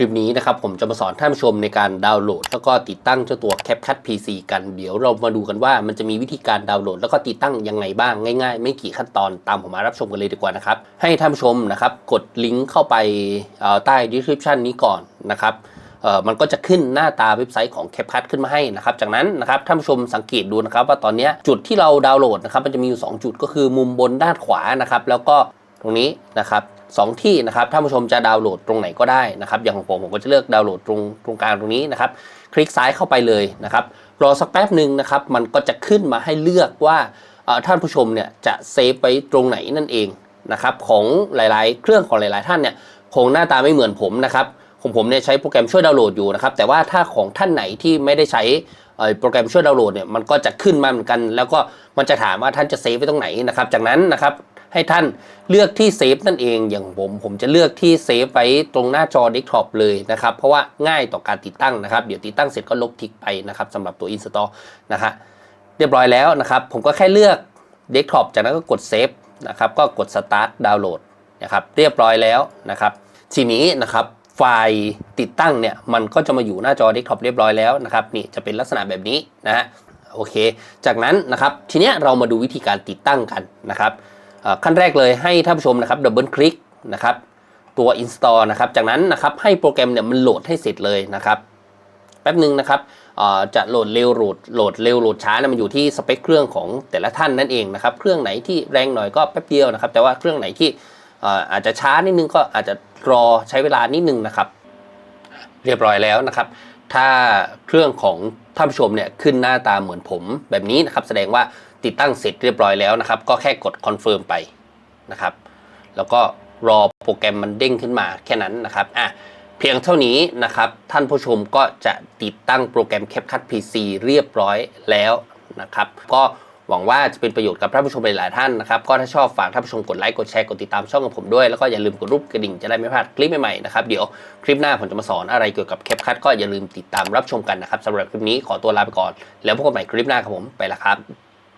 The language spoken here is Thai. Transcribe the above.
ลิปนี้นะครับผมจะมาสอนท่านผู้ชมในการดาวน์โหลด แล้วก็ติดตั้งเจ้าตัว CapCut PC กันเดี๋ยวเรามาดูกันว่ามันจะมีวิธีการดาวน์โหลด แล้วก็ติดตั้งยังไงบ้างง่ายๆ ไม่กี่ขั้นตอนตามผมมารับชมกันเลยดีกว่านะครับให้ท่านผู้ชมนะครับกดลิงก์เข้าไปใต้ description นี้ก่อนนะครับเออมันก็จะขึ้นหน้าตาเว็บไซต์ของ CapCut ขึ้นมาให้นะครับ จากนั้นนะครับท่านผู้ชมสังเกตดูนะครับว่าตอนนี้จุดที่เราดาวน์โหลดนะครับมันจะมีอยู่ 2 จุดก็คือมุมบนด้านขวานะครับแล้วก็ ตรงนี้นะครับสองที่นะครับท่านผู้ชมจะดาวน์โหลดตรงไหนก็ได้นะครับอย่างของผมผมก็จะเลือกดาวน์โหลดตรงตรงกลางตรงนี้นะครับคลิกซ้ายเข้าไปเลยนะครับรอสักแป๊บหนึ่งนะครับมันก็จะขึ้นมาให้เลือกว่าท่านผู้ชมเนี่ยจะเซฟไว้ตรงไหนนั่นเองนะครับของหลายๆ เครื่องของหลาย ๆ ท่านเนี่ยคงหน้าตาไม่เหมือนผมนะครับของผมเนี่ยใช้โปรแกรมช่วยดาวน์โหลดอยู่นะครับแต่ว่าถ้าของท่านไหนที่ไม่ได้ใช้โปรแกรมช่วยดาวน์โหลดเนี่ยมันก็จะขึ้นมาเหมือนกัน แล้วก็มันจะถามว่าท่านจะเซฟไว้ตรงไหนนะครับจากนั้นนะครับ ให้ท่านเลือกที่เซฟนั่นเองอย่างผมผมจะเลือกที่เซฟไว้ตรงหน้าจอเดสก์ท็อปเลยนะครับ เพราะว่าง่ายต่อการติดตั้งนะครับ เดี๋ยวติดตั้งเสร็จก็ลบทิ้งไปนะครับสำหรับตัว Install นะฮะเรียบร้อยแล้วนะครับ ผมก็แค่เลือกเดสก์ท็อปจากนั้นก็กดเซฟนะครับก็กด Start Download นะครับเรียบร้อยแล้วนะครับทีนี้นะครับไฟล์ติดตั้งเนี่ยมันก็จะมาอยู่หน้าจอเดสก์ท็อปเรียบร้อยแล้วนะครับนี่จะเป็นลักษณะแบบนี้นะฮะโอเค จากนั้นนะครับทีเนี้ยเรามาดูวิธีการติดตั้งกันนะครับ ขั้นแรกเลยให้ท่านผู้ชมนะครับดับเบิลคลิกนะครับตัว install นะครับ จากนั้นนะครับให้โปรแกรมเนี่ยมันโหลดให้เสร็จเลยนะครับ แป๊บหนึ่งนะครับจะโหลดเร็วโหลดโหลดเร็วโหลดช้านะมันอยู่ที่สเปคเครื่องของแต่ละท่านนั่นเองนะครับ เครื่องไหนที่แรงหน่อยก็แป๊บเดียวนะครับ แต่ว่าเครื่องไหนที่อาจจะช้านิดนึงก็อาจจะรอใช้เวลานิดนึงนะครับ เรียบร้อยแล้วนะครับ ถ้าเครื่องของท่านผู้ชมเนี่ยขึ้นหน้าตาเหมือนผมแบบนี้นะครับ แสดงว่าติดตั้งเสร็จเรียบร้อยแล้วนะครับ ก็แค่กดคอนเฟิร์มไปนะครับ แล้วก็รอโปรแกรมมันเด้งขึ้นมาแค่นั้นนะครับอะเพียงเท่านี้นะครับ ท่านผู้ชมก็จะติดตั้งโปรแกรม CapCut PC เรียบร้อยแล้วนะครับ ก็ หวังว่าจะเป็นประโยชน์กับท่านผู้ชมหลายท่านนะครับก็ถ้าชอบฝากท่านผู้ชมกดไลค์กดแชร์กดติดตามช่องของผมด้วยแล้วก็อย่าลืมกดรูปกระดิ่งจะได้ไม่พลาดคลิปใหม่ๆนะครับเดี๋ยวคลิปหน้าผมจะมาสอนอะไรเกี่ยวกับแคปคัทก็อย่าลืมติดตามรับชมกันนะครับสำหรับคลิปนี้ขอตัวลาไปก่อน แล้วพบกันใหม่คลิปหน้าครับผมไปละครับ